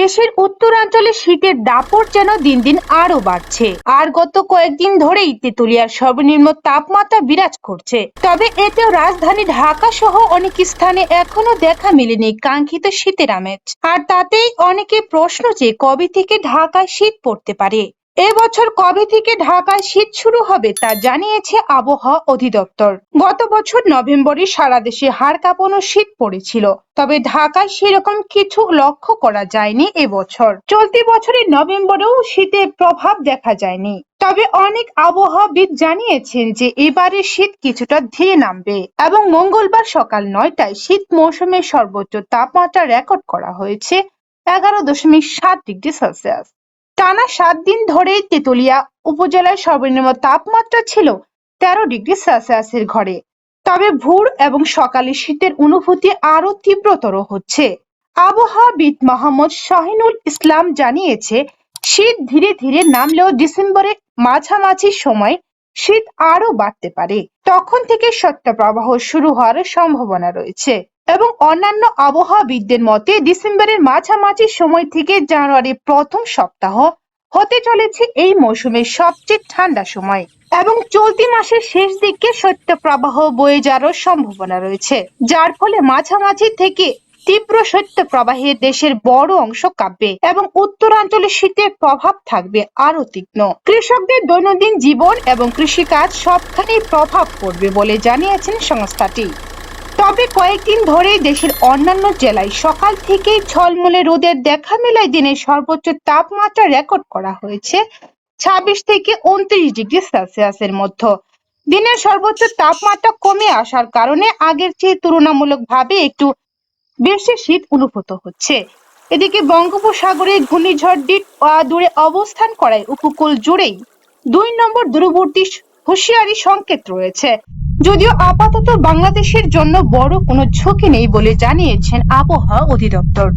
দেশের উত্তরাঞ্চলে শীতের দাপট যেন দিন দিন আরও বাড়ছে। আর গত কয়েকদিন ধরেই তেতুলিয়ার সর্বনিম্ন তাপমাত্রা বিরাজ করছে। তবে এতেও রাজধানী ঢাকা সহ অনেক স্থানে এখনও দেখা মেলেনি কাঙ্ক্ষিত শীতের আমেজ। আর তাতেই অনেকে প্রশ্ন যে কবে থেকে ঢাকায় শীত পড়তে পারে। এবছর কবে থেকে ঢাকায় শীত শুরু হবে তা জানিয়েছে আবহাওয়া অধিদপ্তর। গত বছর নভেম্বরে সারা দেশে হাড় কাঁপানো শীত পড়েছিল, তবে ঢাকায় সেরকম কিছু লক্ষ্য করা যায়নি এবছর চলতি বছরের নভেম্বরেও শীতের প্রভাব দেখা যায়নি। তবে অনেক আবহাওয়াবিদ জানিয়েছেন যে এবারে শীত কিছুটা ধীরে নামবে এবং মঙ্গলবার সকাল নয়টায় শীত মৌসুমের সর্বোচ্চ তাপমাত্রা রেকর্ড করা হয়েছে এগারো দশমিক সাত ডিগ্রি সেলসিয়াস। টানা সাত দিন ধরেই তেতুলিয়া উপজেলার সর্বনিম্ন তাপমাত্রা ছিল তেরো ডিগ্রি সেলসিয়াসের ঘরে। তবে ভোর এবং সকালে শীতের অনুভূতি আরও তীব্রতর হচ্ছে। আবহাওয়াবিদ মোহাম্মদ শাহিনুল ইসলাম জানিয়েছে, শীত ধীরে ধীরে নামলেও ডিসেম্বরে মাঝামাঝি সময় শীত আরও বাড়তে পারে। তখন থেকে শৈত্যপ্রবাহ শুরু হওয়ার সম্ভাবনা রয়েছে। এবং অন্যান্য আবহাওয়াবিদদের মতে ডিসেম্বরের মাঝামাঝি সময় থেকে জানুয়ারির প্রথম সপ্তাহ হতে চলেছে এই মৌসুমের সবচেয়ে ঠান্ডা সময় এবং চলতি মাসের শেষ দিকে শৈত্যপ্রবাহ বয়ে যাওয়ার সম্ভাবনা রয়েছে, যার ফলে মাঝামাঝি থেকে তীব্র শৈত্যপ্রবাহে দেশের বড় অংশ কাঁপবে এবং উত্তরাঞ্চলে শীতের প্রভাব থাকবে আরও তীক্ষ্ণ। কৃষকদের দৈনন্দিন জীবন এবং কৃষিকাজ সবখানেই প্রভাব পড়বে বলে জানিয়েছেন সংস্থাটি। তবে কয়েকদিন ধরেই দেশের অন্যান্য জেলায় সকাল থেকেই ঝলমলে রোদের দেখা মেলায় দিনের সর্বোচ্চ তাপমাত্রা রেকর্ড করা হয়েছে ছাব্বিশ থেকে উনত্রিশ ডিগ্রি সেলসিয়াসের মধ্যে। দিনের সর্বোচ্চ তাপমাত্রা কমে আসার কারণে আগের চেয়ে তুলনামূলকভাবে একটু বেশি শীত অনুভূত হচ্ছে। এদিকে বঙ্গোপসাগরে ঘূর্ণিঝড় ডিট দূরে অবস্থান করায় উপকূল জুড়েই দুই নম্বর দূরবর্তী হুঁশিয়ারি সংকেত রয়েছে। যদিও আপাতত বাংলাদেশের জন্য বড় কোনো ঝুঁকি নেই বলে জানিয়েছেন আবহাওয়া অধিদপ্তর।